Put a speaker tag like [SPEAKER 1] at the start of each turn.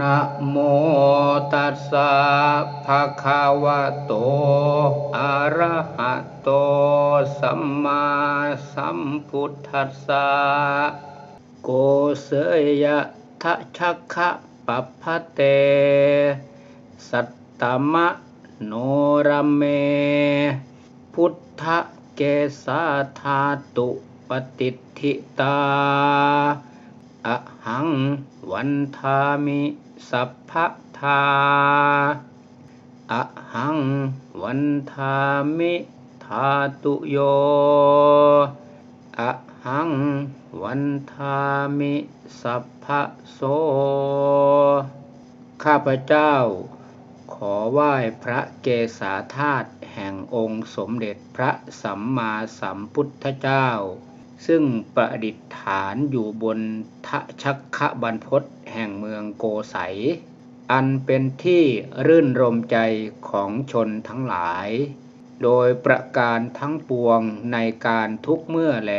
[SPEAKER 1] นะโมตัสสะภะคะวะโต อะระหะโต สัมมาสัมพุทธัสสะ โกเสยะทะชักขะปัพพะเต สัตตมะโนรเม พุทธเกสาธาตุปฏิทธิตาอะหัง นทามิสัพพทาอะหังวันทามิธาตุโยอะหังวันทามิสัพพโส ข้าพเจ้า ขอไหว้พระเกศาธาตุแห่งองค์สมเด็จพระสัมมาสัมพุทธเจ้า ซึ่งประดิษฐานอยู่บนทะชักขะบรรพศแห่งเมืองโกสัย อันเป็นที่รื่นรมใจของชนทั้งหลาย โดยประการทั้งปวงในการทุกเมื่อแล